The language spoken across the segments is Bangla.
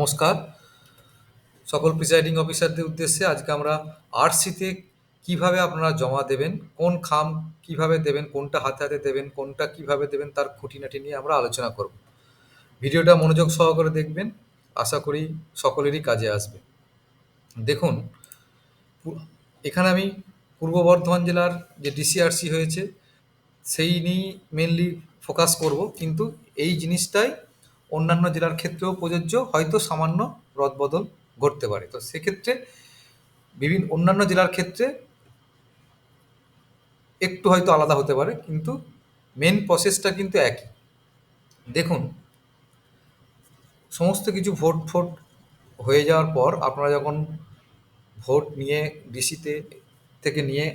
নমস্কার। সকল প্রিসাইডিং অফিসারদের উদ্দেশ্যে আজকে আমরা আরসিতে কীভাবে আপনারা জমা দেবেন, কোন খাম কীভাবে দেবেন, কোনটা হাতে হাতে দেবেন, কোনটা কীভাবে দেবেন তার খুঁটিনাটি নিয়ে আমরা আলোচনা করব। ভিডিওটা মনোযোগ সহকারে দেখবেন, আশা করি সকলেরই কাজে আসবে। দেখুন এখানে আমি পূর্ব বর্ধমান জেলার যে ডিসিআরসি হয়েছে, সেই নিয়েই মেনলি ফোকাস করব, কিন্তু এই জিনিসটাই অন্যান্য জেলার ক্ষেত্রেও প্রযোজ্য, হয়তো সামান্য রদবদল ঘটতে পারে। তো সেক্ষেত্রে বিভিন্ন অন্যান্য জেলার ক্ষেত্রে একটু হয়তো আলাদা হতে পারে, কিন্তু মেন প্রসেসটা কিন্তু একই। দেখুন, সমস্ত কিছু ভোট ফোট হয়ে যাওয়ার পর আপনারা যখন ভোট নিয়ে ডিসিতে থেকে নিয়ে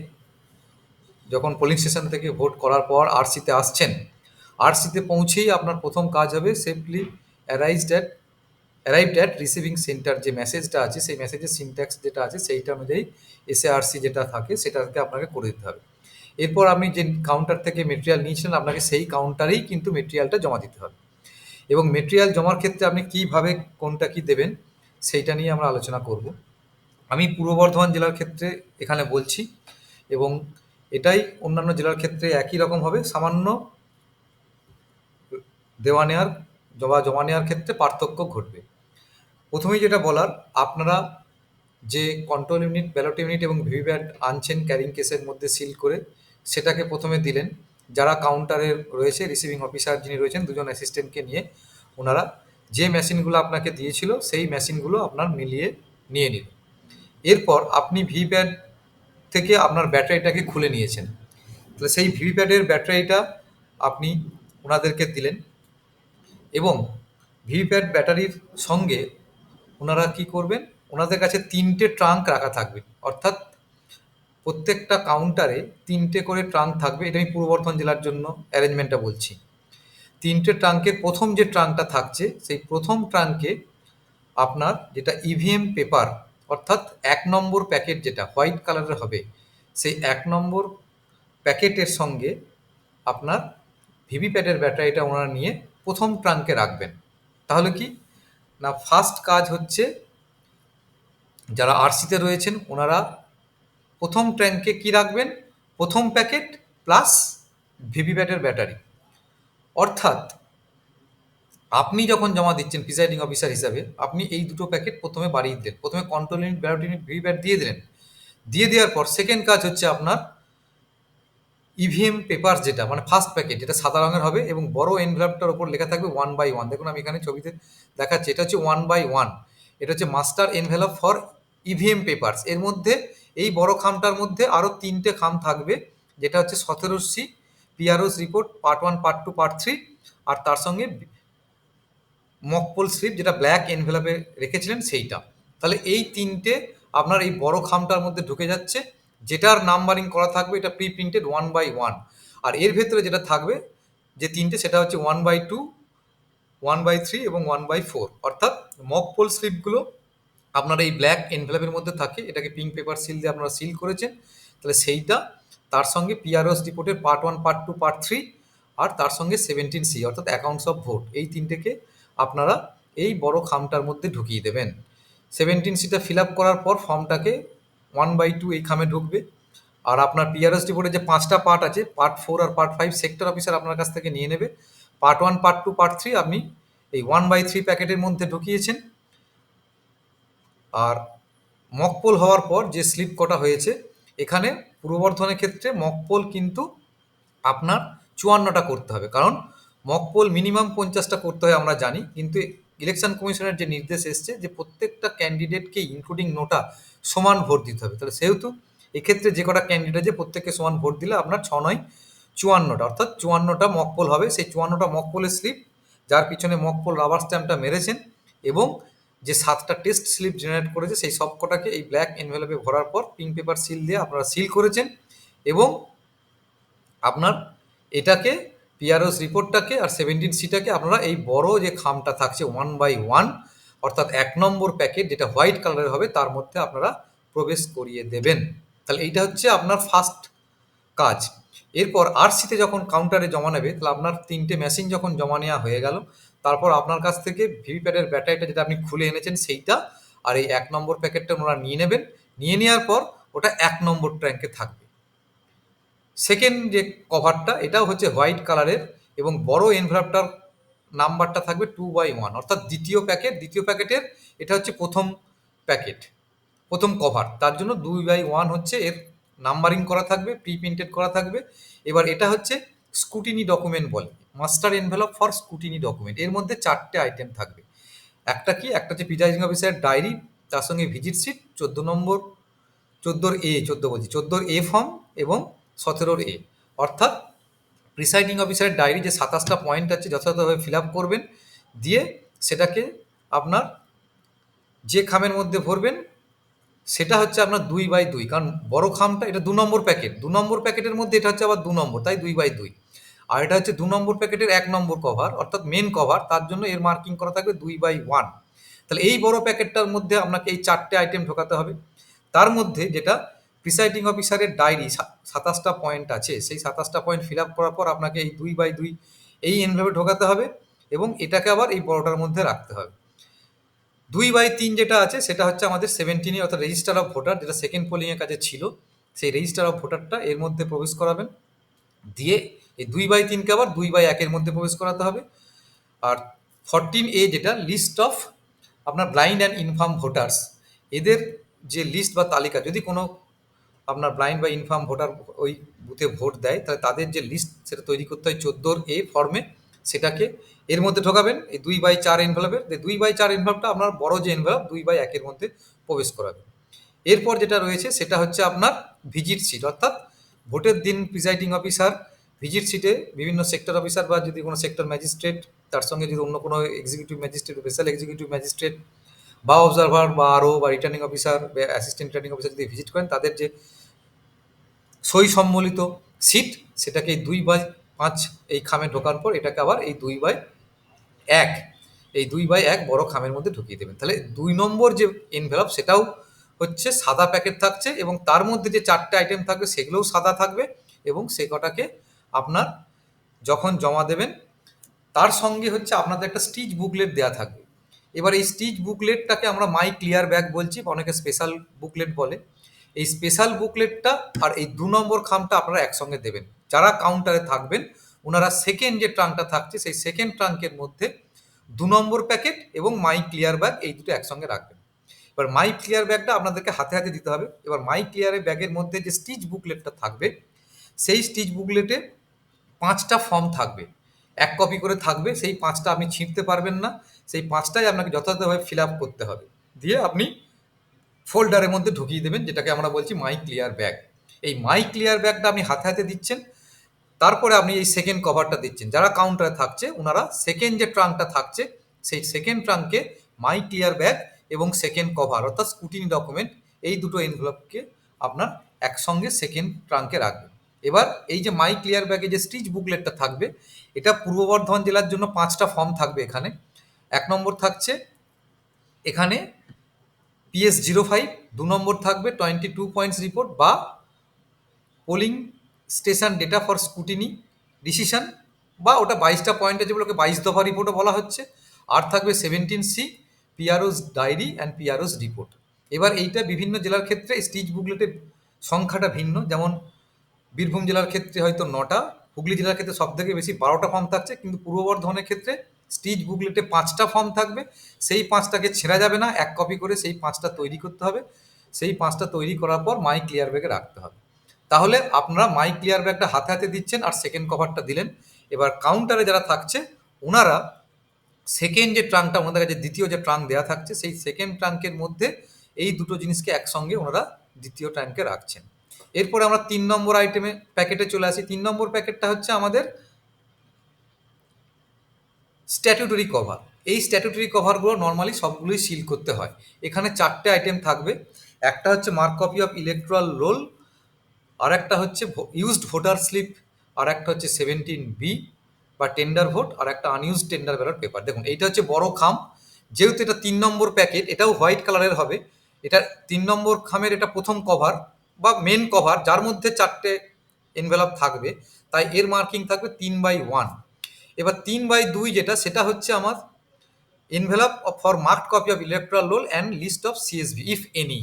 যখন পোলিং স্টেশন থেকে ভোট করার পর আরসিতে আসছেন আরসিতে পৌঁছেই আপনার প্রথম কাজ হবে safely arised at arrived at receiving centre যে মেসেজটা আছে, সেই মেসেজের সিনট্যাক্স যেটা আছে, সেইটা অনুযায়ী এসে আরসি যেটা থাকে, সেটাকে আপনাকে করে দিতে হবে। এরপর আপনি যে কাউন্টার থেকে মেটেরিয়াল নিয়েছিলেন আপনাকে সেই কাউন্টারেই কিন্তু মেটেরিয়ালটা জমা দিতে হবে। এবং মেটেরিয়াল জমার ক্ষেত্রে আপনি কীভাবে কোনটা কি দেবেন, সেইটা নিয়ে আমরা আলোচনা করব। আমি পূর্ব বর্ধমান জেলার ক্ষেত্রে এখানে বলছি এবং এটাই অন্যান্য জেলার ক্ষেত্রে একই রকম হবে। সামান্য দেওয়া নেওয়ার জমা জমা নেওয়ার ক্ষেত্রে পার্থক্য ঘটবে। প্রথমেই যেটা বলার, আপনারা যে কন্ট্রোল ইউনিট ব্যালট ইউনিট এবং ভিভিপ্যাট আনছেন ক্যারিং কেসের মধ্যে সিল করে, সেটাকে প্রথমে দিলেন। যারা কাউন্টারে রয়েছে রিসিভিং অফিসার যিনি রয়েছেন, দুজন অ্যাসিস্ট্যান্টকে নিয়ে ওনারা যে মেশিনগুলো আপনাকে দিয়েছিল, সেই মেশিনগুলো আপনার মিলিয়ে নিয়ে নিন এরপর আপনি ভিপ্যাড থেকে আপনার ব্যাটারিটাকে খুলে নিয়েছেন। তাহলে সেই ভিভিপ্যাডের ব্যাটারিটা আপনি ওনাদেরকে দিলেন। এবং ভিভিপ্যাট ব্যাটারির সঙ্গে ওনারা কি করবেন? ওনাদের কাছে তিনটে ট্রাঙ্ক রাখা থাকবে। অর্থাৎ প্রত্যেকটা কাউন্টারে তিনটে করে ট্রাঙ্ক থাকবে। এটা আমি পূর্ব বর্ধমান জেলার জন্য অ্যারেঞ্জমেন্টটা বলছি। তিনটে ট্রাঙ্কের প্রথম যে ট্রাঙ্কটা থাকছে, সেই প্রথম ট্রাঙ্কে আপনার যেটা ইভিএম পেপার অর্থাৎ এক নম্বর প্যাকেট যেটা হোয়াইট কালারের হবে, সেই এক নম্বর প্যাকেটের সঙ্গে আপনার ভিভিপ্যাটের ব্যাটারিটা ওনারা নিয়ে প্রথম ট্রাঙ্কে রাখবেন। তাহলে কি? না ফার্স্ট কাজ হচ্ছে যারা আরসিতে রয়েছেন, ওনারা প্রথম ট্র্যাঙ্কে কি রাখবেন? প্রথম প্যাকেট প্লাস ভিভিপ্যাটের ব্যাটারি অর্থাৎ আপনি যখন জমা দিচ্ছেন প্রিসাইডিং অফিসার হিসাবে, আপনি এই দুটো প্যাকেট প্রথমে বাড়িয়ে দিলেন। প্রথমে control unit ballot unit VVPAT দিয়ে দিলেন। দিয়ে দেওয়ার পর সেকেন্ড কাজ হচ্ছে আপনার ইভিএম পেপার যেটা মানে ফার্স্ট প্যাকেট যেটা সাদা রঙের হবে এবং বড় এনভেলপটার উপর লেখা থাকবে ওয়ান বাই ওয়ান দেখুন আমি এখানে ছবিতে দেখাচ্ছি, এটা হচ্ছে ওয়ান বাই ওয়ান এটা হচ্ছে master envelope for EVM papers এর মধ্যে এই বড় খামটার মধ্যে আরও তিনটে খাম থাকবে, যেটা হচ্ছে সতেরো C PRO's report part one part two part three আর তার সঙ্গে মকপোল স্লিপ যেটা ব্ল্যাক এনভেলপে রেখেছিলেন সেইটা। তাহলে এই তিনটে আপনার এই বড় খামটার মধ্যে ঢুকে যাচ্ছে। যেটার নাম্বারিং করা থাকবে, এটা pre printed one by one আর এর ভেতরে যেটা থাকবে, যে তিনটে, সেটা হচ্ছে one by two one by three এবং ওয়ান বাই ফোর অর্থাৎ মক পোল স্লিপগুলো আপনার এই ব্ল্যাক এনভেলপের মধ্যে থাকে, এটাকে পিঙ্ক পেপার সিল দিয়ে আপনারা সিল করেছেন। তাহলে সেইটা, তার সঙ্গে পিআরওস রিপোর্টের part one part two part three আর তার সঙ্গে সেভেন্টিন সি অর্থাৎ অ্যাকাউন্টস অফ ভোট এই তিনটেকে আপনারা এই বড় খামটার মধ্যে ঢুকিয়ে দেবেন। সেভেন্টিন সিটা ফিল আপ করার পর ফর্মটাকে ওয়ান বাই টু এই খামে ঢুকবে। আর আপনার পিআরএস রিপোর্টে যে পাঁচটা পার্ট আছে পার্ট ফোর আর পার্ট ফাইভ সেক্টর অফিসার আপনার কাছ থেকে নিয়ে নেবে। Part one part two part three আপনি এই ওয়ান বাই থ্রি প্যাকেটের মধ্যে ঢুকিয়েছেন। আর মকপোল হওয়ার পর যে স্লিপ কটা হয়েছে, এখানে পূর্ব বর্ধমানের ক্ষেত্রে মকপোল কিন্তু আপনার চুয়ান্নটা করতে হবে। কারণ মকপোল মিনিমাম পঞ্চাশটা করতে হয় আমরা জানি, কিন্তু ইলেকশন কমিশনের যে নির্দেশ এসছে যে প্রত্যেকটা ক্যান্ডিডেটকে ইনক্লুডিং নোটা সমান ভোট দিতে হবে। তাহলে সেহেতু এক্ষেত্রে যে কটা ক্যান্ডিডেট আছে প্রত্যেককে সমান ভোট দিলে আপনার ছ নয়, চুয়ান্নটা। অর্থাৎ চুয়ান্নটা মকপোল হবে। সেই চুয়ান্নটা মকপোলের স্লিপ যার পিছনে মকপোল রাবার স্ট্যাম্পটা মেরেছেন এবং যে সাতটা টেস্ট স্লিপ জেনারেট করেছে, সেই সব কটাকে এই ব্ল্যাক এনভেলপে ভরার পর পিঙ্ক পেপার সিল দিয়ে আপনারা সিল করেছেন এবং আপনার এটাকে পিআরওস রিপোর্টটাকে আর সেভেন্টিন সিটাকে আপনারা এই বড় যে খামটা থাকছে ওয়ান বাই ওয়ান, অর্থাৎ এক নম্বর প্যাকেট যেটা হোয়াইট কালারের হবে, তার মধ্যে আপনারা প্রবেশ করিয়ে দেবেন। তাহলে এইটা হচ্ছে আপনার ফার্স্ট কাজ। এরপর আরসিতে যখন কাউন্টারে জমা নেবে, তাহলে আপনার তিনটে মেশিন যখন জমা নেওয়া হয়ে গেল, তারপর আপনার কাছ থেকে ভিভিপ্যাটের ব্যাটারিটা যেটা আপনি খুলে এনেছেন সেইটা, আর এই এক নম্বর প্যাকেটটা ওনারা নিয়ে নেবেন। নিয়ে নেওয়ার পর ওটা এক নম্বর ট্যাঙ্কে থাকবে। সেকেন্ড যে কভারটা এটাও হচ্ছে হোয়াইট কালারের এবং বড় এনভেলপটার নাম্বারটা থাকবে টু বাই ওয়ান অর্থাৎ দ্বিতীয় প্যাকেট দ্বিতীয় প্যাকেটের এটা হচ্ছে প্রথম প্যাকেট প্রথম কভার তার জন্য দুই বাই ওয়ান হচ্ছে এর নাম্বারিং করা থাকবে প্রি প্রিন্টেড করা থাকবে। এবার এটা হচ্ছে স্কুটিনি ডকুমেন্ট বলে master envelope for scrutiny document এর মধ্যে চারটে আইটেম থাকবে। একটা কি? একটা হচ্ছে প্রিজাইডিং অফিসারের ডায়েরি তার সঙ্গে ভিজিট সিট চোদ্দ নম্বর, চোদ্দোর এ চোদ্দ বলছি, চোদ্দোর এ ফর্ম এবং সতেরোর এ। অর্থাৎ প্রিসাইডিং অফিসারের ডায়েরি যে সাতাশটা পয়েন্ট আছে যথাযথভাবে ফিল আপ করবেন, দিয়ে সেটাকে আপনার যে খামের মধ্যে ভরবেন, সেটা হচ্ছে আপনার দুই বাই দুই। কারণ বড় খামটা, এটা দু নম্বর প্যাকেট দু নম্বর প্যাকেটের মধ্যে এটা হচ্ছে আবার দু নম্বর, তাই দুই বাই দুই। আর এটা হচ্ছে দু নম্বর প্যাকেটের এক নম্বর কভার অর্থাৎ মেন কভার তার জন্য এর মার্কিং করা থাকবে দুই বাই ওয়ান তাহলে এই বড় প্যাকেটটার মধ্যে আপনাকে এই চারটে আইটেম ঢোকাতে হবে। তার মধ্যে যেটা প্রিসাইডিং অফিসারের ডায়েরি সাতাশটা পয়েন্ট আছে। সেই সাতাশটা পয়েন্ট ফিল আপ করার পর আপনাকে এই দুই বাই দুই এই এনভাবে ঢোকাতে হবে এবং এটাকে আবার এই বড়টার মধ্যে রাখতে হবে। দুই বাই তিন যেটা আছে, সেটা হচ্ছে আমাদের সেভেন্টিনে অর্থাৎ রেজিস্টার অফ ভোটার যেটা সেকেন্ড পোলিংয়ের কাছে ছিল। সেই রেজিস্টার অফ ভোটারটা এর মধ্যে প্রবেশ করাবেন। দিয়ে এই দুই বাই তিনকে আবার দুই বাই একের মধ্যে প্রবেশ করাতে হবে। আর ফরটিন এ যেটা লিস্ট অফ আপনার ব্লাইন্ড অ্যান্ড ইনফার্ম ভোটার্স এদের যে লিস্ট বা তালিকা, যদি কোনো আপনার ব্লাইন্ড বা ইনফার্ম ভোটার ওই বুথে ভোট দেয়, তাহলে তাদের যে লিস্ট সেটা তৈরি করতে হয় চোদ্দোর এ ফর্মে সেটাকে এর মধ্যে ঢোকাবেন, এই দুই বাই চার এনভেলপের দুই বাই চার এনভেলপটা আপনার বড় যে এনভেলপ দুই বাই একের মধ্যে প্রবেশ করাবেন এরপর যেটা রয়েছে, সেটা হচ্ছে আপনার ভিজিট সিট অর্থাৎ ভোটের দিন প্রিসাইডিং অফিসার ভিজিট সিটে বিভিন্ন সেক্টর অফিসার বা যদি কোনো সেক্টর ম্যাজিস্ট্রেট তার সঙ্গে যদি অন্য কোনো executive magistrate special executive magistrate বা অবজারভার বা আরও বা রিটার্নিং অফিসার বা অ্যাসিস্ট্যান্ট রিটার্নিং অফিসার যদি ভিজিট করেন, তাদের যে সই সম্বলিত সিট, সেটাকে দুই বাই পাঁচ এই খামে ঢোকার পর এটাকে আবার এই দুই বাই এক, এই দুই বাই এক বড় খামের মধ্যে ঢুকিয়ে দেবেন। তাহলে দুই নম্বর যে এনভেলপ সেটাও হচ্ছে সাদা প্যাকেট থাকছে এবং তার মধ্যে যে চারটে আইটেম থাকবে সেগুলোও সাদা থাকবে এবং সে কটাকে আপনার যখন জমা দেবেন, তার সঙ্গে হচ্ছে আপনাদের একটা স্টিচ বুকলেট দেওয়া থাকবে। এবার এই স্টিচ বুকলেটটাকে আমরা মাই ক্লিয়ার ব্যাগ বলছি, অনেকে স্পেশাল বুকলেট বলে। এই স্পেশাল বুকলেটটা আর এই দু নম্বর খামটা আপনারা একসঙ্গে দেবেন। যারা কাউন্টারে থাকবেন, ওনারা সেকেন্ড যে ট্রাঙ্কটা থাকছে, সেই সেকেন্ড ট্রাঙ্কের মধ্যে দু নম্বর প্যাকেট এবং মাই ক্লিয়ার ব্যাগ এই দুটো একসঙ্গে রাখবেন। এবার মাই ক্লিয়ার ব্যাগটা আপনাদেরকে হাতে হাতে দিতে হবে। এবার মাই ক্লিয়ারের ব্যাগের মধ্যে যে স্টিচ বুকলেটটা থাকবে, সেই স্টিচ বুকলেটে পাঁচটা ফর্ম থাকবে। এক কপি করে থাকবে, সেই পাঁচটা আপনি ছিঁড়তে পারবেন না। সেই পাঁচটাই আপনাকে যথাযথভাবে ফিল আপ করতে হবে। দিয়ে আপনি ফোল্ডারের মধ্যে ঢুকিয়ে দেবেন, যেটাকে আমরা বলছি মাই ক্লিয়ার ব্যাগ এই মাই ক্লিয়ার ব্যাগটা আপনি হাতে হাতে দিচ্ছেন, তারপরে আপনি এই সেকেন্ড কভারটা দিচ্ছেন। যারা কাউন্টারে থাকছে ওনারা সেকেন্ড যে ট্রাঙ্কটা থাকছে, সেই সেকেন্ড ট্রাঙ্কে মাই ক্লিয়ার ব্যাগ এবং সেকেন্ড কভার অর্থাৎ স্কুটিনি ডকুমেন্ট এই দুটো এনভেলপকে আপনার একসঙ্গে সেকেন্ড ট্রাঙ্কে রাখবেন। এবার এই যে মাই ক্লিয়ার ব্যাগে যে স্টিচ বুকলেটটা থাকবে, এটা পূর্ব বর্ধমান জেলার জন্য পাঁচটা ফর্ম থাকবে এখানে। এক নম্বর থাকছে, এখানে পিএস জিরো ফাইভ দু নম্বর থাকবে টোয়েন্টি টু পয়েন্টস রিপোর্ট বা polling station data for scrutiny decision বা ওটা বাইশটা পয়েন্টে যেগুলোকে বাইশ দফা রিপোর্টও বলা হচ্ছে। আর থাকবে seventeen C PROs diary and PROs report এবার এইটা বিভিন্ন জেলার ক্ষেত্রে স্টিচ বুকলেটের সংখ্যাটা ভিন্ন। যেমন বীরভূম জেলার ক্ষেত্রে হয়তো নটা, হুগলি জেলার ক্ষেত্রে সব থেকে বেশি বারোটা ফর্ম থাকছে। কিন্তু পূর্ব বর্ধমানের ক্ষেত্রে স্টিচ বুকলেটে পাঁচটা ফর্ম থাকবে, সেই পাঁচটাকে ছেঁড়া যাবে না, এক কপি করে সেই পাঁচটা তৈরি করতে হবে। সেই পাঁচটা তৈরি করার পর মাই ক্লিয়ার ব্যাগে রাখতে হবে। তাহলে আপনারা মাই ক্লিয়ার ব্যাগটা হাতে হাতে দিচ্ছেন আর সেকেন্ড কভারটা দিলেন। এবার কাউন্টারে যারা থাকছে, ওনারা সেকেন্ড যে ট্রাঙ্কটা ওনাদের কাছে দ্বিতীয় যে ট্রাঙ্ক দেওয়া থাকছে, সেই সেকেন্ড ট্রাঙ্কের মধ্যে এই দুটো জিনিসকে একসঙ্গে ওনারা দ্বিতীয় ট্রাঙ্কে রাখছেন। এরপরে আমরা তিন নম্বর আইটেমে প্যাকেটে চলে আসি। তিন নম্বর প্যাকেটটা হচ্ছে আমাদের স্ট্যাটুটরি কভার এই স্ট্যাটুটরি কভারগুলো নর্মালি সবগুলোই সিল করতে হয়। এখানে চারটে আইটেম থাকবে। একটা হচ্ছে mark copy of electoral roll আর একটা হচ্ছে ইউজড ভোটার স্লিপ আর একটা হচ্ছে সেভেন্টিন বি বা টেন্ডার ভোট আর একটা আনইউজ টেন্ডার ব্যালট পেপার দেখুন, এইটা হচ্ছে বড় খাম। যেহেতু এটা তিন নম্বর প্যাকেট এটাও হোয়াইট কালারের হবে। এটা তিন নম্বর খামের এটা প্রথম কভার বা মেন কভার যার মধ্যে চারটে এনভেলপ থাকবে, তাই এর মার্কিং থাকবে তিন বাই ওয়ান এবার তিন বাই দুই যেটা, সেটা হচ্ছে আমার envelope for marked copy of electoral roll and list of CSV if any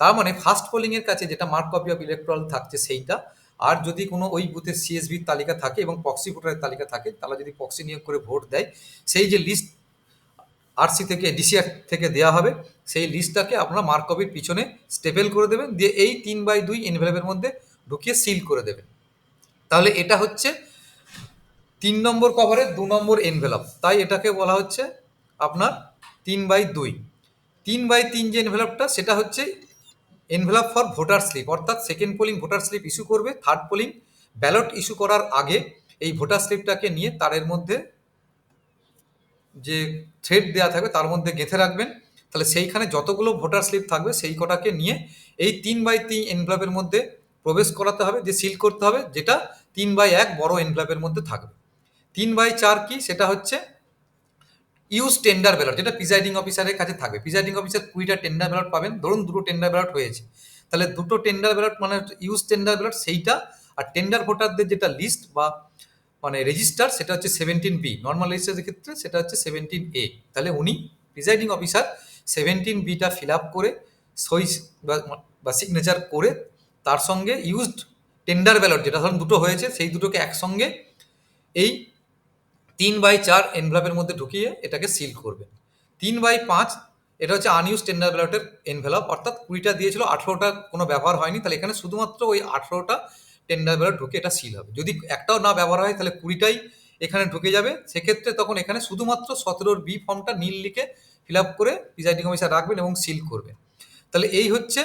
তার মানে ফার্স্ট পোলিংয়ের কাছে যেটা মার্ক কপি অফ ইলেকট্রাল থাকছে সেইটা। আর যদি কোনো ওই বুথের সিএসভির তালিকা থাকে এবং পক্সি ভোটারের তালিকা থাকে, তারা যদি পক্সি নিয়োগ করে ভোট দেয়, সেই যে লিস্ট আরসি থেকে ডিসিআর থেকে দেওয়া হবে, সেই লিস্টটাকে আপনারা মার্ক কপির পিছনে স্টেপেল করে দেবেন। দিয়ে এই তিন বাই দুই এনভেলপের মধ্যে ঢুকিয়ে সিল করে দেবেন। তাহলে এটা হচ্ছে তিন নম্বর কভারের দু নম্বর এনভেলপ তাই এটাকে বলা হচ্ছে আপনার তিন বাই দুই। তিন বাই তিন যে এনভেলপটা সেটা হচ্ছে এনভেলপ ফর ভোটার স্লিপ অর্থাৎ second polling voter slip issue করবে থার্ড পোলিং ব্যালট ইস্যু করার আগে এই ভোটার স্লিপটাকে নিয়ে তারের মধ্যে যে থ্রেড দেওয়া থাকবে, তার মধ্যে গেঁথে রাখবেন। তাহলে সেইখানে যতগুলো ভোটার স্লিপ থাকবে, সেই কটাকে নিয়ে এই তিন বাই তিন এনভেলপের মধ্যে প্রবেশ করাতে হবে, যে সিল করতে হবে, যেটা তিন বাই এক বড় এনভেলপের মধ্যে থাকবে। তিন বাই চার কি? সেটা হচ্ছে ইউজ টেন্ডার ব্যালট যেটা প্রিজাইডিং অফিসারের কাছে থাকবে। প্রিজাইডিং অফিসার কুড়িটা টেন্ডার ব্যালট পাবেন। ধরুন দুটো টেন্ডার ব্যালট হয়েছে। তাহলে দুটো টেন্ডার ব্যালট মানে ইউজ টেন্ডার ব্যালট সেইটা, আর টেন্ডার ভোটারদের যেটা লিস্ট বা মানে রেজিস্টার সেটা হচ্ছে সেভেন্টিন বি নর্মাল রেজিস্টারের ক্ষেত্রে সেটা হচ্ছে সেভেন্টিন এ তাহলে উনি প্রিজাইডিং অফিসার সেভেন্টিন বিটা ফিল আপ করে, সই বা- সিগনেচার করে তার সঙ্গে ইউজড টেন্ডার ব্যালট যেটা ধরুন দুটো হয়েছে, সেই দুটোকে একসঙ্গে এই তিন বাই চার এনভেলপের মধ্যে ঢুকিয়ে এটাকে সিল করবে তিন বাই পাঁচ, এটা হচ্ছে আনইউজ টেন্ডার ব্যালটের এনভেলপ অর্থাৎ কুড়িটা দিয়েছিল, আঠেরোটা কোনো ব্যবহার হয়নি, তাহলে এখানে শুধুমাত্র ওই আঠেরোটা টেন্ডার ব্যালট ঢুকে এটা সিল হবে। যদি একটাও না ব্যবহার হয়, তাহলে কুড়িটাই এখানে ঢুকে যাবে। সেক্ষেত্রে তখন এখানে শুধুমাত্র সতেরোর বি ফর্মটা নীল লিখে ফিল আপ করে প্রিজাইডিং অফিসার রাখবেন এবং সিল করবেন। তাহলে এই হচ্ছে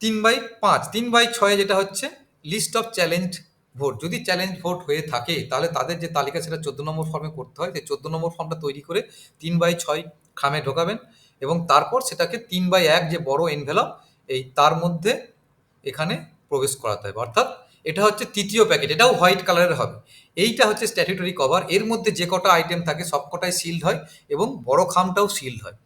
তিন বাই পাঁচ, তিন বাই ছয়ে যেটা হচ্ছে লিস্ট অফ চ্যালেঞ্জ ভোট। যদি চ্যালেঞ্জ ভোট হয়ে থাকে, তাহলে তাদের যে তালিকা সেটা চোদ্দ নম্বর ফর্মে করতে হয়। সেই চোদ্দ নম্বর ফর্মটা তৈরি করে তিন বাই ছয় খামে ঢোকাবেন এবং তারপর সেটাকে তিন বাই এক যে বড় এনভেলপ এই তার মধ্যে এখানে প্রবেশ করাতে হবে। অর্থাৎ এটা হচ্ছে তৃতীয় প্যাকেট এটাও হোয়াইট কালারের হবে। এইটা হচ্ছে স্ট্যাটুটরি কভার এর মধ্যে যে কটা আইটেম থাকে, সব কটাই সিল্ড হয় এবং বড় খামটাও সিল্ড হয়।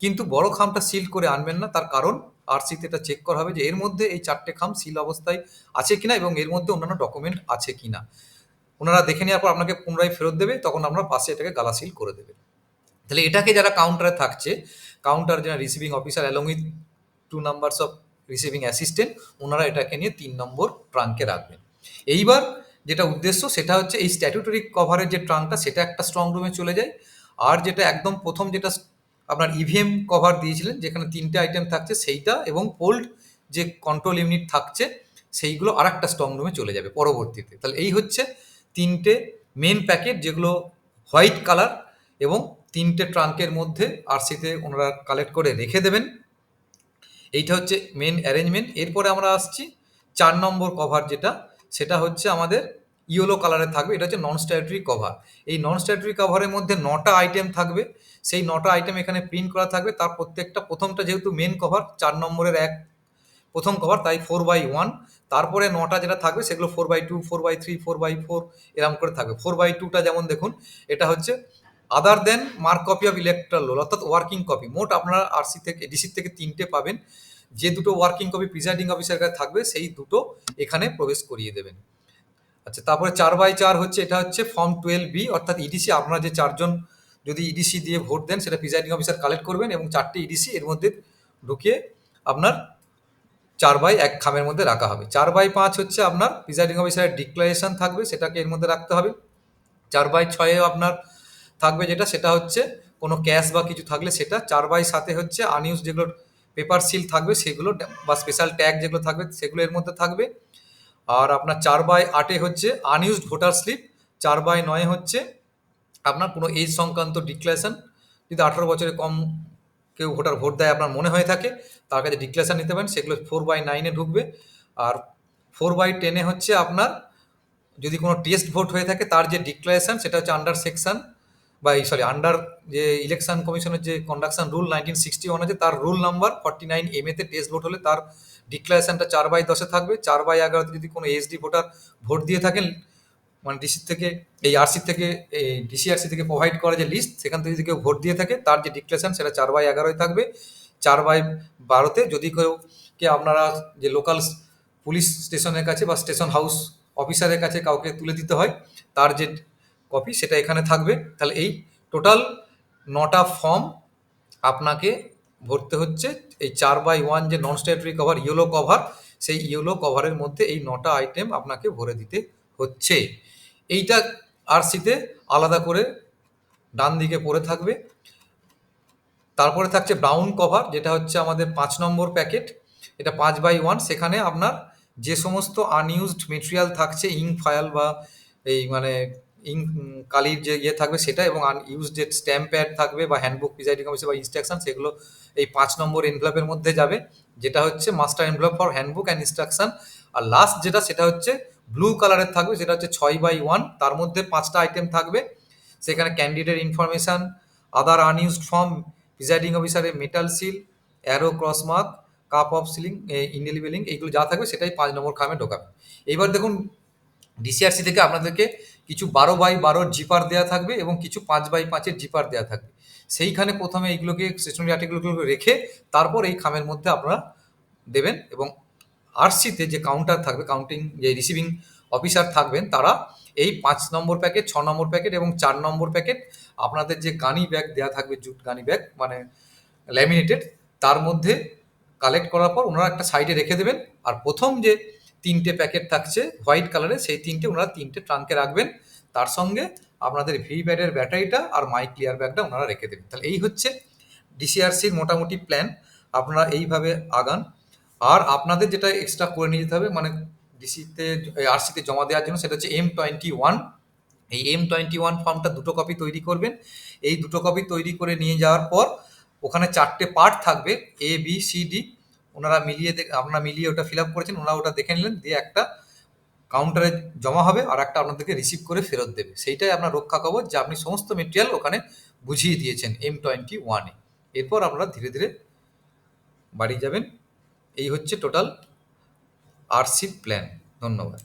কিন্তু বড় খামটা সিল করে আনবেন না, তার কারণ আরসিতে এটা চেক করা হবে যে এর মধ্যে এই চারটে খাম সিল অবস্থায় আছে কিনা এবং এর মধ্যে অন্যান্য ডকুমেন্ট আছে কিনা। ওনারা দেখে নেওয়ার পর আপনাকে পুনরায় ফেরত দেবে, তখন আমরা পাশে এটাকে গালা সিল করে দেবে। তাহলে এটাকে যারা কাউন্টারে থাকছে কাউন্টার যারা receiving officer along with two numbers of receiving assistant ওনারা এটাকে নিয়ে তিন নম্বর ট্রাঙ্কে রাখবেন। এইবার যেটা উদ্দেশ্য, সেটা হচ্ছে এই স্ট্যাটুটরি কভারের যে ট্রাঙ্কটা সেটা একটা স্ট্রং রুমে চলে যায়। আর যেটা একদম প্রথম যেটা আপনার ইভিএম কভার দিয়েছিলেন, যেখানে তিনটে আইটেম থাকছে, সেইটা এবং পোল্ড যে কন্ট্রোল ইউনিট থাকছে, সেইগুলো আর একটা স্ট্রং রুমে চলে যাবে পরবর্তীতে। তাহলে এই হচ্ছে তিনটে মেন প্যাকেট যেগুলো হোয়াইট কালার এবং তিনটে ট্রাঙ্কের মধ্যে আরসিতে ওনারা কালেক্ট করে রেখে দেবেন। এইটা হচ্ছে মেন অ্যারেঞ্জমেন্ট এরপরে আমরা আসছি চার নম্বর কভার যেটা, সেটা হচ্ছে আমাদের ইয়েলো কালারে থাকবে। এটা হচ্ছে নন স্ট্যাটরি কভার এই নন স্ট্যাটরি কভারের মধ্যে নটা আইটেম থাকবে। সেই নটা আইটেম এখানে প্রিন্ট করা থাকবে। তার প্রত্যেকটা, প্রথমটা যেহেতু মেন কভার চার নম্বরের এক প্রথম কভার তাই ফোর বাই ওয়ান তারপরে নটা যেটা থাকবে, সেগুলো four by two four by three four by four এরকম করে থাকবে। ফোর বাই টুটা যেমন দেখুন, এটা হচ্ছে other than mark copy of electoral roll অর্থাৎ ওয়ার্কিং কপি মোট আপনারা আরসি থেকে ডিসি থেকে তিনটে পাবেন। যে দুটো ওয়ার্কিং কপি প্রিজাইডিং অফিসার কাছে থাকবে, সেই দুটো এখানে প্রবেশ করিয়ে দেবেন। আচ্ছা তারপরে চার বাই চার হচ্ছে, এটা হচ্ছে ফর্ম টুয়েলভ বি অর্থাৎ ইডিসি আপনারা যে চারজন যদি ইডিসি দিয়ে ভোট দেন, সেটা প্রিজাইডিং অফিসার কালেক্ট করবেন এবং চারটে ইডিসি এর মধ্যে ঢুকিয়ে আপনার চার বাই এক খামের মধ্যে রাখা হবে। চার বাই পাঁচ হচ্ছে আপনার প্রিজাইডিং অফিসারের ডিক্লারেশন থাকবে, সেটাকে এর মধ্যে রাখতে হবে। চার বাই ছয়ে আপনার থাকবে যেটা, সেটা হচ্ছে কোনো ক্যাশ বা কিছু থাকলে সেটা। চার বাই সাতে হচ্ছে আনইউজ যেগুলো পেপার সিল থাকবে, সেগুলো বা স্পেশাল ট্যাগ যেগুলো থাকবে, সেগুলো এর মধ্যে থাকবে। আর আপনার চার বাই আটে হচ্ছে আনইউজড ভোটার স্লিপ চার বাই নয় হচ্ছে আপনার কোনো এজ সংক্রান্ত ডিক্লারেশন যদি আঠারো বছরের কম কেউ ভোটার ভোট দেয় আপনার মনে হয়ে থাকে, তার কাছে ডিক্লারেশন নিতে পারেন, সেগুলো ফোর বাই নাইনে ঢুকবে। আর ফোর বাই টেনে হচ্ছে আপনার যদি কোনো টেস্ট ভোট হয়ে থাকে, তার যে ডিক্লারেশন সেটা হচ্ছে আন্ডার সেকশন বা এই সরি আন্ডার যে ইলেকশন কমিশনের যে conduction rule nineteen sixty one আছে, তার rule number forty nine M এতে টেস্ট ভোট হলে তার ডিক্লারেশনটা চার বাই দশে থাকবে। চার বাই এগারোতে যদি কোনো এসডি ভোটার ভোট দিয়ে থাকেন মানে ডিসি থেকে, এই আরসি থেকে, এই ডিসিআরসি থেকে প্রোভাইড করা যে লিস্ট সেখান থেকে যদি কেউ ভোট দিয়ে থাকে, তার যে ডিক্লারেশন সেটা চার বাই এগারোয় থাকবে। চার বাই বারোতে যদি কেউ, কে আপনারা যে লোকাল পুলিশ স্টেশনের কাছে বা স্টেশন হাউস অফিসারের কাছে কাউকে তুলে দিতে হয়, তার যে কপি সেটা এখানে থাকবে। তাহলে এই টোটাল নটা ফর্ম আপনাকে ভরতে হচ্ছে। এই চার বাই ওয়ান যে non statutory cover yellow cover সেই ইয়েলো কভারের মধ্যে এই নটা আইটেম আপনাকে ভরে দিতে হচ্ছে। এইটা আরসিতে আলাদা করে ডান দিকে পড়ে থাকবে। তারপরে থাকছে ব্রাউন কভার যেটা হচ্ছে আমাদের পাঁচ নম্বর প্যাকেট এটা পাঁচ বাই ওয়ান সেখানে আপনার যে সমস্ত আনইউজড মেটেরিয়াল থাকছে ইঙ্ক ফায়াল বা এই মানে ইঙ্ক কালির যে ইয়ে থাকবে সেটা এবং আনইউজড যে স্ট্যাম্প প্যাড থাকবে বা হ্যান্ডবুক প্রিজাইডিং অফিসে বা ইনস্ট্রাকশন সেগুলো এই পাঁচ নম্বর এনভেলপের মধ্যে যাবে। যেটা হচ্ছে master envelope for handbook and instruction R last যেটা, সেটা হচ্ছে ব্লু কালারের থাকবে, সেটা হচ্ছে ছয় বাই ওয়ান তার মধ্যে পাঁচটা আইটেম থাকবে। সেখানে candidate information other unused form presiding অফিসারের metal seal arrow cross mark cup of sealing indelible এইগুলো যা থাকবে সেটাই পাঁচ নম্বর খামে ঢোকাবে। এইবার দেখুন ডিসিআরসি থেকে আপনাদেরকে কিছু বারো বাই বারোর জিপার দেওয়া থাকবে এবং কিছু পাঁচ বাই পাঁচের জিপার দেওয়া থাকবে। সেইখানে প্রথমে এইগুলোকে স্টেশনারি আর্টিকেলগুলোকে রেখে তারপর এই খামের মধ্যে আপনারা দেবেন এবং আরসিতে যে কাউন্টার থাকবে কাউন্টিং যে রিসিভিং অফিসার থাকবেন, তারা এই পাঁচ নম্বর প্যাকেট ছ নম্বর প্যাকেট এবং চার নম্বর প্যাকেট আপনাদের যে গানি ব্যাগ দেওয়া থাকবে, জুট গানি ব্যাগ মানে ল্যামিনেটেড তার মধ্যে কালেক্ট করার পর ওনারা একটা সাইডে রেখে দেবেন। আর প্রথম যে তিনটে প্যাকেট থাকছে হোয়াইট কালারের সেই তিনটে ওনারা তিনটে ট্রাঙ্কে রাখবেন। তার সঙ্গে আপনাদের ভি প্যাডের ব্যাটারিটা আর মাই ক্লিয়ার ব্যাগটা ওনারা রেখে দেবেন। তাহলে এই হচ্ছে ডিসিআরসির মোটামুটি প্ল্যান আপনারা এইভাবে আগান। আর আপনাদের যেটা এক্সট্রা করে নিয়ে যেতে হবে মানে ডিসিতে আরসিতে জমা দেওয়ার জন্য সেটা হচ্ছে এম টোয়েন্টি ওয়ান এই এম টোয়েন্টি ওয়ান ফর্মটা দুটো কপি তৈরি করবেন। এই দুটো কপি তৈরি করে নিয়ে যাওয়ার পর ওখানে চারটে পার্ট থাকবে এ বি সি ডি ওনারা মিলিয়ে আপনারা মিলিয়ে ওটা ফিল আপ করেছেন, ওনারা ওটা দেখে নিলেন, দিয়ে একটা কাউন্টারে জমা হবে আর একটা আপনাদেরকে রিসিভ করে ফেরত দেবে। সেইটাই আপনার রক্ষা কবচ, যে আপনি সমস্ত মেটেরিয়াল ওখানে বুঝিয়ে দিয়েছেন এম টোয়েন্টি ওয়ানে এরপর আপনারা ধীরে ধীরে বাড়ি যাবেন। এই হচ্ছে টোটাল আরসির প্ল্যান ধন্যবাদ।